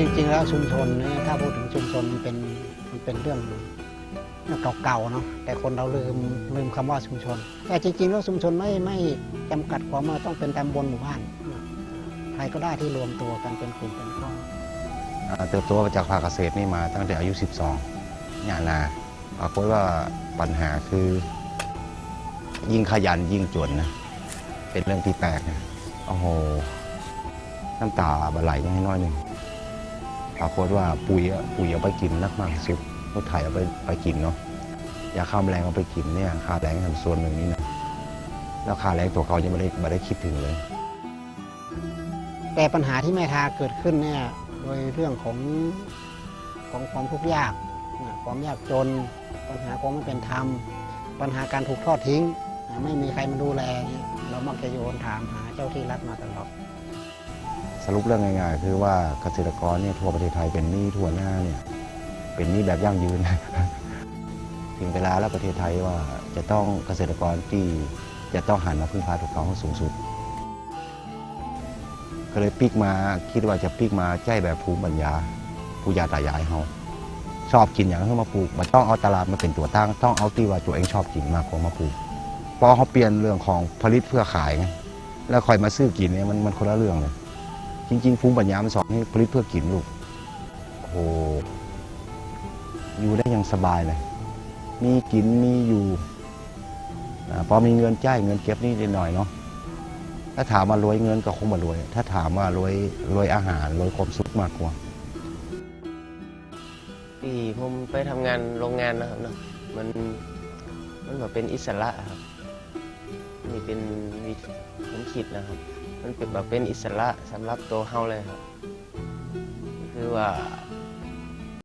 ือจริง ๆ แล้วชุมชนถ้าพูดถึงชุมชนมันเป็นมันเป็นเรื่องเรื่องเก่าๆเนาะแต่คนเราลืมลืมคำว่าชุมชน แต่จริง ๆ แล้วชุมชนไม่ไม่จำกัดความว่าต้องเป็นตำบลหมู่บ้านใครก็ได้ที่รวมตัวกันเป็นกลุ่มเป็นก้อนอ่าเติบโตมาจากภาคเกษตรนี่มาตั้งแต่อายุ 12หย่านาปรากฏว่าปัญหาคือ ยิ่งขยันยิ่งจนนะ เป็นเรื่องที่แปลกนะ โอ้โห น้ำตาบะไหลยังให้น้อยหนึ่ง ปรากฏว่าปุ๋ยปุ๋ยเอาไปกินนักมากที่สุดรถไถเอาไปไปกินเนาะยาฆ่าแมลงเอาไปกินเนี่ยค่าแรงทำส่วนหนึ่งนี่นะแล้วค่าแรงตัวเขายังไม่ได้ไม่ได้คิดถึงเลย แต่ปัญหาที่แม่ทาเกิดขึ้นเนี่ยโดยเรื่องของของความทุกข์ยากความยากจน ปัญหาความไม่เป็นธรรม ปัญหาการถูกทอดทิ้ง ไม่มีใครมาดูแลเนี่ยเรามักจะโยนถามหาเจ้าที่รัฐมาตลอด สรุปเรื่องง่ายๆ คือว่าเกษตรกรเนี่ยทั่วประเทศไทยเป็นหนี้ทั่วหน้าเนี่ยเป็นหนี้แบบยั่งยืน ถึงเวลาแล้วประเทศไทยว่าจะต้องเกษตรกรที่จะต้องหันมาพึ่งพาถูกเขาให้สูงสุด ก็เลยปิกมาคิดว่าจะปิกมาใจแบบภูมิปัญญาผู้ยาตายายเขาชอบกินอย่างที่มาปลูกมันต้องเอาตลาดมาเป็นตัวตั้ง ต้องเอาที่ว่าตัวเองชอบกินมากกว่ามาปลูกพราะเขาเปลี่ยนเรื่องของผลิตเพื่อขายไงแล้วคอยมาซื้อกินเนี่ยมันมันคนละเรื่องเลย จริงๆภูมิปัญญามันสอนให้ผลิตเพื่อกินลูกโอ้โหอยู่ได้อย่างสบายเลย มีกินมีอยู่อาพอมีเงินจ่ายเงินเก็บนี่นิดหน่อยเนาะถ้าถามว่ารวยเงินก็คงมารวย ถ้าถามว่ารวยรวยอาหารรวยความสุขมากกว่าที่ผมไปทำงานโรงงานนะครับเนาะมันมันแบบเป็นอิสระครับ นี่เป็นวิธีผมคิดนะครับ มันเป็นแบบเป็นอิสระสำหรับตัวเฮาเลยครับ คือว่า